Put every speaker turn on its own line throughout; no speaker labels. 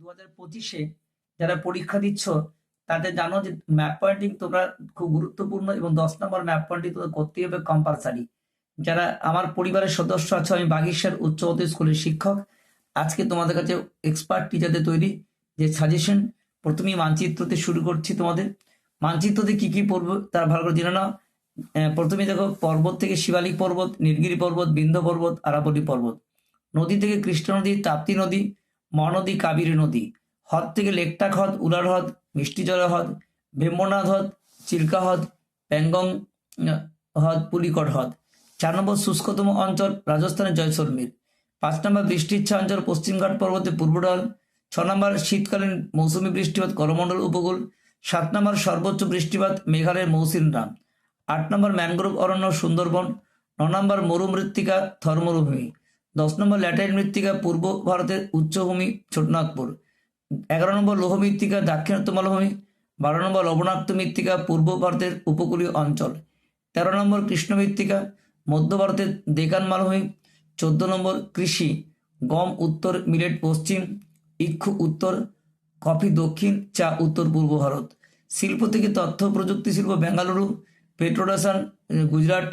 দু হাজার পঁচিশে যারা পরীক্ষা দিচ্ছ, তাদের জানো যে ম্যাপ পয়েন্টিং তোমরা খুব গুরুত্বপূর্ণ এবং দশ নম্বর ম্যাপ পয়েন্টিং তোমরা করতেই হবে কম্পালসারি যারা আমার পরিবারের সদস্য আছো, আমি বাগিসার উচ্চ স্কুলের শিক্ষক, আজকে তোমাদের কাছে এক্সপার্ট টিচারদের তৈরি যে সাজেশন প্রথমেই মানচিত্রতে শুরু করছি তোমাদের। মানচিত্রতে কি কি পড়ব তার ভালো করে জেনে নাও। প্রথমে দেখো, পর্বত থেকে শিবালিক পর্বত, নীলগিরি পর্বত, বিন্ধ্য পর্বত, আরাবলী পর্বত। নদী থেকে কৃষ্ণ নদী, তাপ্তি নদী মহানদী কাবেরী নদী। হ্রদ থেকে লেকটাক হ্রদ উলার হ্রদ মিষ্টি জলা হ্রদ ভেম্বনাথ হ্রদ চিল্কা হ্রদ আহ, হ্রদ পুলিকট হ্রদ। চার নম্বর শুষ্কতম অঞ্চল রাজস্থানের জয়সলমীর। পাঁচ নম্বর বৃষ্টিচ্ছা অঞ্চল পশ্চিমঘাট পর্বতে পূর্বডাল ছ নম্বর শীতকালীন মৌসুমি বৃষ্টিপাত করমণ্ডল উপকূল। সাত নম্বর সর্বোচ্চ বৃষ্টিপাত মেঘালয়ের মৌসিনরাম আট নম্বর ম্যানগ্রোভ অরণ্য সুন্দরবন। ন নম্বর মরুমৃত্তিকা থর্মরুভূমি। দশ নম্বর ল্যাটাইন মৃত্তিকা পূর্ব ভারতের উচ্চভূমি ছোটনাগপুর। এগারো নম্বর লৌহ মৃত্তিকা দাক্ষিণাত্য মালভূমি বারো নম্বর লবণাক্ত মৃত্তিকা পূর্ব ভারতের উপকূলীয় অঞ্চল। তেরো নম্বর কৃষ্ণ মৃত্তিকা, মধ্য ভারতের দেকান মালভূমি। চোদ্দ নম্বর কৃষি, গম উত্তর, মিলেট পশ্চিম, ইক্ষু উত্তর, কফি দক্ষিণ, চা উত্তর পূর্ব ভারত। শিল্প থেকে তথ্য প্রযুক্তি শিল্প, বেঙ্গালুরু, পেট্রোডাসান, গুজরাট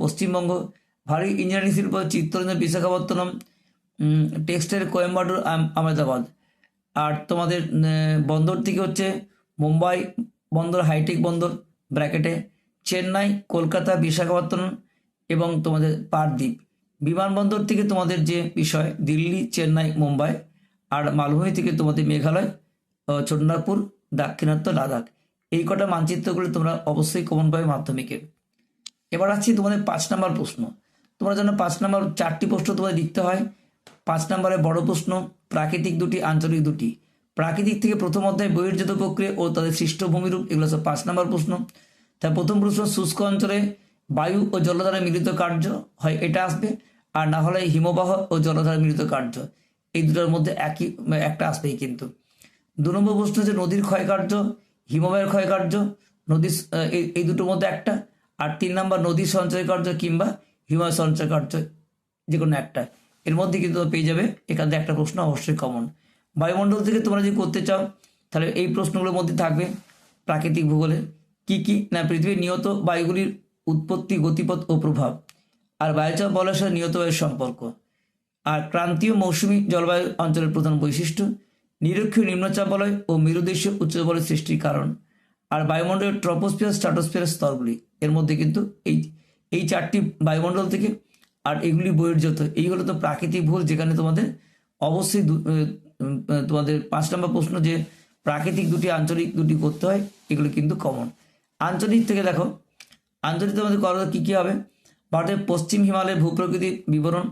পশ্চিমবঙ্গ ভারী ইঞ্জিনিয়ারিং শিল্প, চিত্তরঞ্জন, বিশাখাপত্তনম টেক্সটাইল, কোয়েম্বাটুর আহমেদাবাদ। আর তোমাদের বন্দর থেকে হচ্ছে মুম্বাই বন্দর, হাইটেক বন্দর, ব্র্যাকেটে চেন্নাই, কলকাতা, বিশাখাপত্তনম এবং তোমাদের পারদ্বীপ বিমানবন্দর থেকে তোমাদের যে বিষয়, দিল্লি, চেন্নাই, মুম্বাই আর মালভূমি থেকে তোমাদের মেঘালয় ছোটনাগপুর দাক্ষিণাত্য, লাদাখ। এই কটা মানচিত্রগুলো তোমরা অবশ্যই কমন পাবে মাধ্যমিকে। এবার আসছি তোমাদের পাঁচ নাম্বার প্রশ্ন। তোমরা জানো পাঁচ নাম্বার চারটি প্রশ্ন তোমাদের লিখতে হয়। পাঁচ নম্বরে বড় প্রশ্ন, প্রাকৃতিক দুটি, আঞ্চলিক দুটি। প্রাকৃতিক থেকে প্রথম অধ্যায় বহির্জাত প্রক্রিয়া ও তাদের সৃষ্ট ভূমিরূপ এগুলো সব পাঁচ নম্বর প্রশ্ন। তার প্রথম প্রশ্ন, শুষ্ক অঞ্চলে বায়ু ও জলধারা মিলিত কার্য হয়, এটা আসবে। আর না হলে হিমবাহ ও জলধারা মিলিত কার্য। এই দুটোর মধ্যে একই, একটা আসবেই কিন্তু। দু নম্বর প্রশ্ন হচ্ছে নদীর ক্ষয়কার্য হিমবাহের ক্ষয়কার্য নদী এই দুটোর মধ্যে একটা। আর তিন নম্বর নদীর সঞ্চয় কার্য কিংবা হিমালয় সঞ্চয় কার্য যে কোনো একটা। এর মধ্যে কিন্তু পেয়ে যাবে এখান থেকে একটা প্রশ্ন অবশ্যই কমন বায়ুমণ্ডল থেকে তোমরা যদি করতে চাও, তাহলে এই প্রশ্নগুলোর মধ্যে থাকবে প্রাকৃতিক ভূগোলে কি কি না পৃথিবীর নিয়ত বায়ুগুলির উৎপত্তি, গতিপথ ও প্রভাব। আর বায়ুচাপ বলার সাথে নিয়ত বায়ুর সম্পর্ক। আর ক্রান্তীয় মৌসুমী জলবায়ু অঞ্চলের প্রধান বৈশিষ্ট্য নিরক্ষীয় নিম্নচাপ বলয় ও মেরুদেশীয় উচ্চবলয় সৃষ্টির কারণ। আর বায়ুমণ্ডলের ট্রপোস্ফিয়ার স্ট্রাটোস্ফিয়ার স্তরগুলি। এর মধ্যে কিন্তু এই এই চারটি বায়ুমণ্ডল থেকে আর এগুলি বহির্জাত এইগুলো তো প্রাকৃতিক ভুল যেখানে তোমাদের অবশ্যই তোমাদের পাঁচ নম্বর প্রশ্ন যে প্রাকৃতিক দুটি, আঞ্চলিক দুটি করতে হয়, এগুলো কিন্তু কমন আঞ্চলিক থেকে দেখো, আঞ্চলিক তোমাদের করা কী কী হবে? ভারতের পশ্চিম হিমালয়ের ভূপ্রকৃতির বিবরণ,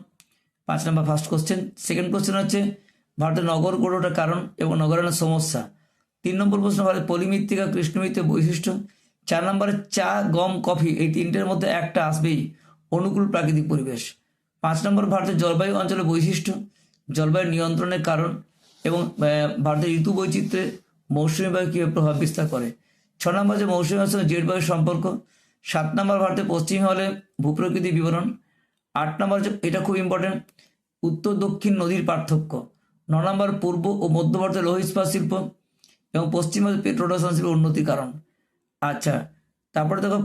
পাঁচ নম্বর ফার্স্ট কোশ্চেন সেকেন্ড কোশ্চেন হচ্ছে, ভারতের নগর গড়ে কারণ এবং নগরায়নের সমস্যা। তিন নম্বর প্রশ্ন, ভারতের পলিমৃত্তিকা কৃষ্ণমৃত্তিক বৈশিষ্ট্য। চার নম্বরে চা, গম, কফি এই তিনটের মধ্যে একটা আসবেই। অনুকূল প্রাকৃতিক পরিবেশ। পাঁচ নম্বর ভারতের জলবায়ু অঞ্চলের বৈশিষ্ট্য, জলবায়ু নিয়ন্ত্রণের কারণ এবং ভারতের ঋতু বৈচিত্র্যে মৌসুমী বায়ু কীভাবে প্রভাব বিস্তার করে। ছ নম্বর যে মৌসুমী বায়ুর সঙ্গে জেট বায়ুর সম্পর্ক, সাত নম্বর ভারতের পশ্চিম হিমালয়ে ভূপ্রকৃতি বিবরণ, আট নম্বর এটা খুব ইম্পর্টেন্ট উত্তর দক্ষিণ নদীর পার্থক্য, ন নম্বর পূর্ব ও মধ্য ভারতের লৌহ ইস্পাত শিল্প এবং পশ্চিম ভারতের শিল্পের উন্নতির কারণ। আচ্ছা তারপরে দেখো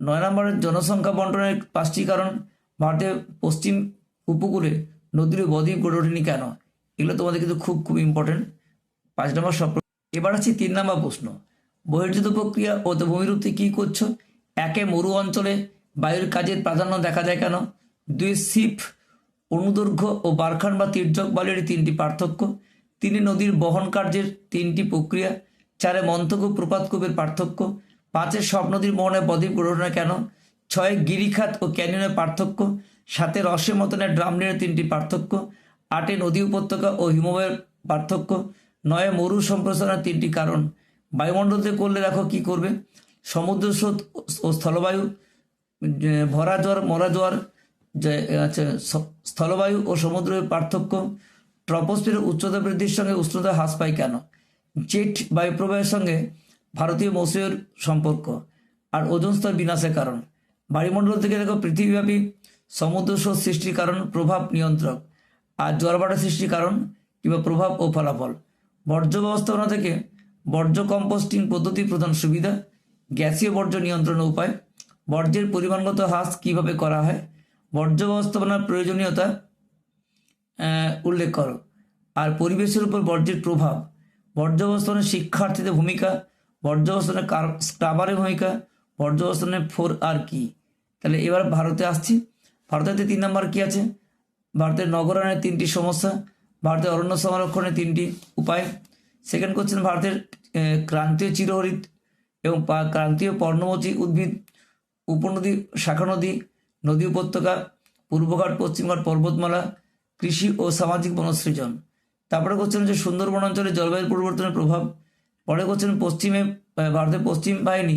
নয় নম্বরের জনসংখ্যা বন্টনের পাঁচটি কারণ, ভারতের পশ্চিম উপকূলে নদীর বদ্বীপ গড়ে ওঠেনি কেন? এগুলো তোমাদের কিন্তু খুব খুব ইম্পর্টেন্ট পাঁচ নম্বর সব এবার আছি তিন নম্বর প্রশ্ন। বহির্জিত প্রক্রিয়া ও ভূমিরূপতে কী করছ? একে মরু অঞ্চলে বায়ুর কাজের প্রাধান্য দেখা যায় কেন? দুই সিপ অনুদৈর্ঘ্য ও বারখান বা তির্যক বালির তিনটি পার্থক্য। তিনি নদীর বহন কার্যের তিনটি প্রক্রিয়া। চারে মন্তব্য প্রপাতকূপের পার্থক্য পাঁচে সব নদীর মোহনে বদ্বীপ গড়ে কেন? ছয় গিরিখাত ও ক্যানিয়নের পার্থক্য সাতে রসে মতনের ড্রামলিনের তিনটি পার্থক্য, আটে নদী উপত্যকা ও হিমবাহের পার্থক্য, নয়ে মরু সম্প্রসারণের তিনটি কারণ। বায়ুমণ্ডলতে করলে দেখো কি করবে? সমুদ্র স্রোত ও স্থলবায়ু ভরা জোয়ার, মরা জোয়ার, যে আচ্ছা স্থলবায়ু ও সমুদ্রের পার্থক্য, ট্রপোস্ফিয়ারের উচ্চতা বৃদ্ধির সঙ্গে উষ্ণতা হ্রাস পায় কেন? জেট বায়ুপ্রবাহের সঙ্গে ভারতীয় মৌসুমের সম্পর্ক আর ওজন স্তর বিনাশের কারণ। বায়ুমণ্ডল থেকে দেখো পৃথিবীব্যাপী সমুদ্র স্রোত সৃষ্টির কারণ প্রভাব নিয়ন্ত্রক আর জোয়ারভাটা সৃষ্টির কারণ কিংবা প্রভাব ও ফলাফল। বর্জ্য ব্যবস্থাপনা থেকে বর্জ্য কম্পোস্টিং পদ্ধতি প্রধান সুবিধা। গ্যাসীয় বর্জ্য নিয়ন্ত্রণ উপায়। বর্জ্যের পরিমাণগত হ্রাস কীভাবে করা হয়? বর্জ্য ব্যবস্থাপনার প্রয়োজনীয়তা উল্লেখ করো। আর পরিবেশের উপর বর্জ্যের প্রভাব। বর্জ্য শিক্ষার্থীদের ভূমিকা কার- স্ক্রাবারের ভূমিকা বর্জ্য ফোর আর কি। তাহলে এবার ভারতে আসছি। ভারতেতে তিন নম্বর কি আছে? ভারতের নগরায়নের তিনটি সমস্যা, ভারতের অরণ্য সংরক্ষণের তিনটি উপায়। সেকেন্ড কোশ্চেন ভারতের ক্রান্তীয় চিরহরিত এবং ক্রান্তীয় পর্ণমোচী উদ্ভিদ, উপনদী, শাখা নদী নদী উপত্যকা পূর্বঘাট পশ্চিমঘাট পর্বতমালা, কৃষি ও সামাজিক বনসৃজন। তারপরে করছেন যে সুন্দরবন অঞ্চলে জলবায়ু পরিবর্তনের প্রভাব। পরে করছেন পশ্চিমে ভারতের পশ্চিম বাহিনী,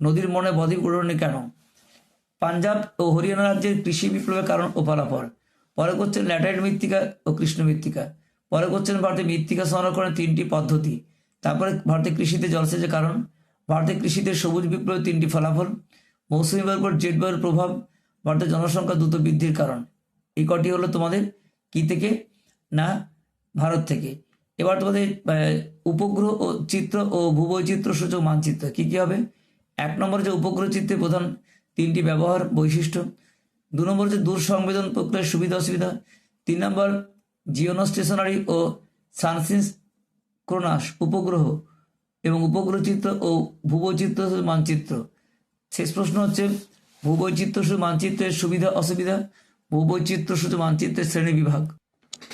নদীর মনে বদ্বীপ উড়নে কেন? পাঞ্জাব ও হরিয়ানা রাজ্যের কৃষি বিপ্লবের কারণ ও ফলাফল। পরে করছেন ল্যাটাইট মৃত্তিকা ও কৃষ্ণ মৃত্তিকা। পরে করছেন ভারতের মৃত্তিকা সংরক্ষণের তিনটি পদ্ধতি। তারপরে ভারতের কৃষিতে জলসেচের কারণ। ভারতের কৃষিতে সবুজ বিপ্লবের তিনটি ফলাফল। মৌসুমি বায়ুর উপর জেট বায়ুর প্রভাব। ভারতের জনসংখ্যা দ্রুত বৃদ্ধির কারণ। এই কটি হলো তোমাদের, কি থেকে? না ভারত থেকে। এবার তোমাদের উপগ্রহ ও চিত্র ও ভূবৈচিত্র সূচক মানচিত্র কি কি হবে? এক নম্বর যে উপগ্রহ চিত্রের প্রধান তিনটি ব্যবহার বৈশিষ্ট্য। দু নম্বর যে দূর সংবেদন প্রক্রিয়ার সুবিধা অসুবিধা। তিন নম্বর জিওনো স্টেশনারি ও সানসিন্স ক্রোনাস উপগ্রহ এবং উপগ্রহ চিত্র ও ভূবৈচিত্র মানচিত্র। শেষ প্রশ্ন হচ্ছে, ভূবৈচিত্র মানচিত্রের সুবিধা অসুবিধা? ভূবৈচিত্র শুধু মানচিত্রের শ্রেণি বিভাগ।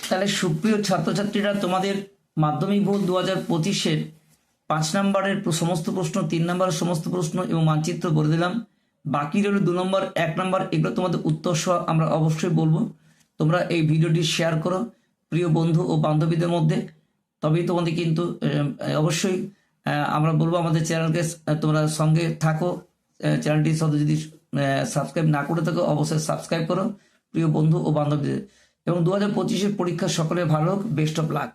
তাহলে সুপ্রিয় ছাত্রছাত্রীরা, তোমাদের মাধ্যমিক বোর্ড দু হাজার পঁচিশের পাঁচ নম্বরের সমস্ত প্রশ্ন, তিন নম্বরের সমস্ত প্রশ্ন এবং মানচিত্র বলে দিলাম। বাকি রইল দু নম্বর, এক নম্বর, এগুলো তোমাদের উত্তর সহ আমরা অবশ্যই বলব। তোমরা এই ভিডিওটি শেয়ার করো প্রিয় বন্ধু ও বান্ধবীদের মধ্যে। তবেই তোমাদের কিন্তু অবশ্যই আমরা বলব আমাদের চ্যানেলকে তোমরা সঙ্গে থাকো। সাথে যদি সাবস্ক্রাইব না করে থাকো, অবশ্যই সাবস্ক্রাইব করো প্রিয় বন্ধু ও বান্ধবীদের। এবং দু হাজার পঁচিশের পরীক্ষা সকলে ভালো হোক বেস্ট অফ লাক